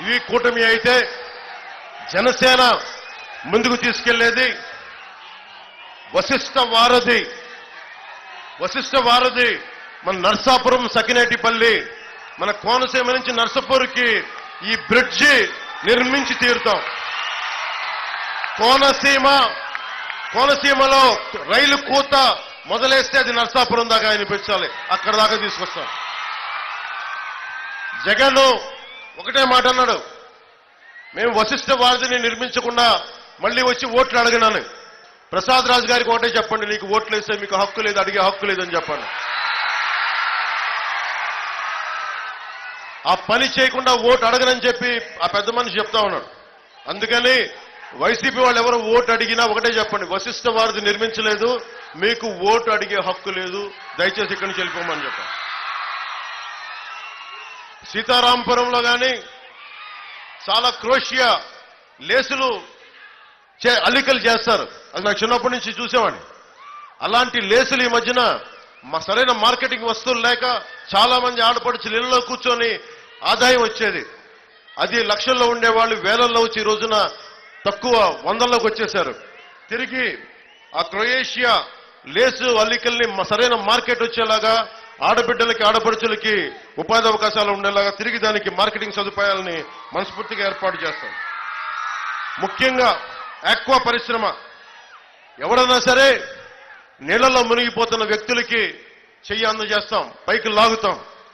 ఇవి కూటమి అయితే జనసేన ముందుకు తీసుకెళ్ళేది వశిష్ఠ వారధి వశిష్ఠ వారధి మన నర్సాపురం సకినేటిపల్లి మన కోనసీమ నుంచి నర్సపూర్కి ఈ బ్రిడ్జి నిర్మించి తీరుతాం. కోనసీమ కోనసీమలో రైలు కూత మొదలేస్తే అది నర్సాపురం దాకా వినిపించాలి అక్కడ దాకా తీసుకొస్తాం. జగన్ ఒకటే మాట అన్నాడు. మేము వశిష్ఠ వారధిని నిర్మించకుండా మళ్ళీ వచ్చి ఓట్లు అడగనాను. ప్రసాద్ రాజు గారికి ఒకటే చెప్పండి నీకు ఓట్లు వేస్తే మీకు హక్కు లేదు అడిగే హక్కు లేదని చెప్పండి. ఆ పని చేయకుండా ఓటు అడగనని చెప్పి ఆ పెద్ద మనిషి చెప్తా ఉన్నాడు. అందుకని వైసీపీ వాళ్ళు ఎవరు ఓటు అడిగినా ఒకటే చెప్పండి వశిష్ఠ వారిది నిర్మించలేదు మీకు ఓటు అడిగే హక్కు లేదు దయచేసి ఇక్కడి నుంచి వెళ్ళిపోమని చెప్పండి. సీతారాంపురంలో కానీ చాలా క్రోషియా లేసులు చే అల్లికలు చేస్తారు. అది నాకు చిన్నప్పటి నుంచి చూసేవాడిని. అలాంటి లేసులు ఈ మధ్యన మా సరైన మార్కెటింగ్ వస్తువులు లేక చాలా మంది ఆడపడుచులు ఇళ్ళలో కూర్చొని ఆదాయం వచ్చేది. అది లక్షల్లో ఉండేవాళ్ళు వేలల్లో వచ్చి ఈ రోజున తక్కువ వందల్లోకి వచ్చేశారు. తిరిగి ఆ క్రొయేషియా లేసు అల్లికల్ని సరైన మార్కెట్ వచ్చేలాగా ఆడబిడ్డలకి ఆడపడుచులకి ఉపాధి అవకాశాలు ఉండేలాగా తిరిగి దానికి మార్కెటింగ్ సదుపాయాలని మనస్ఫూర్తిగా ఏర్పాటు చేస్తాం. ముఖ్యంగా ఆక్వా పరిశ్రమ. ఎవడన్నా సరే నీళ్ళలో మునిగిపోతున్న వ్యక్తులకి చెయ్యి అందజేస్తాం పైకి లాగుతాం.